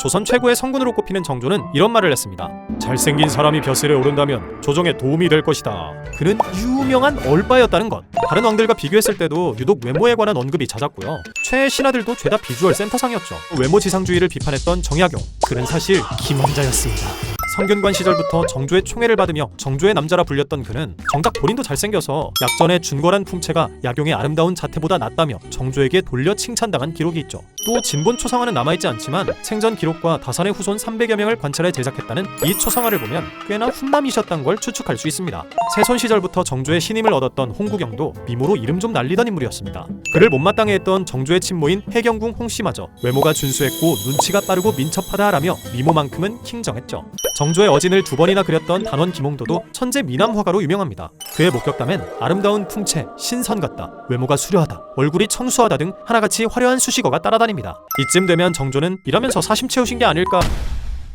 조선 최고의 성군으로 꼽히는 정조는 이런 말을 했습니다. 잘생긴 사람이 벼슬에 오른다면 조정에 도움이 될 것이다. 그는 유명한 얼빠였다는 것. 다른 왕들과 비교했을 때도 유독 외모에 관한 언급이 잦았고요. 최애 신하들도 죄다 비주얼 센터상이었죠. 외모 지상주의를 비판했던 정약용. 그는 사실 김원자였습니다. 성균관 시절부터 정조의 총애를 받으며 정조의 남자라 불렸던 그는 정작 본인도 잘생겨서 약전의 준거란 풍채가 약용의 아름다운 자태보다 낫다며 정조에게 돌려 칭찬당한 기록이 있죠. 또 진본 초상화는 남아있지 않지만 생전 기록과 다산의 후손 300여 명을 관찰해 제작했다는 이 초상화를 보면 꽤나 훈남이셨던 걸 추측할 수 있습니다. 세손 시절부터 정조의 신임을 얻었던 홍구경도 미모로 이름 좀 날리던 인물이었습니다. 그를 못마땅해 했던 정조의 친모인 해경궁 홍씨마저 외모가 준수했고 눈치가 빠르고 민첩하다라며 미모만큼은 킹정했죠. 정조의 어진을 두 번이나 그렸던 단원 김홍도도 천재 미남 화가로 유명합니다. 그의 목격담엔 아름다운 풍채, 신선 같다, 외모가 수려하다, 얼굴이 청수하다 등 하나같이 화려한 수식어가 따라다닙니다. 이쯤 되면 정조는 이러면서 사심 채우신 게 아닐까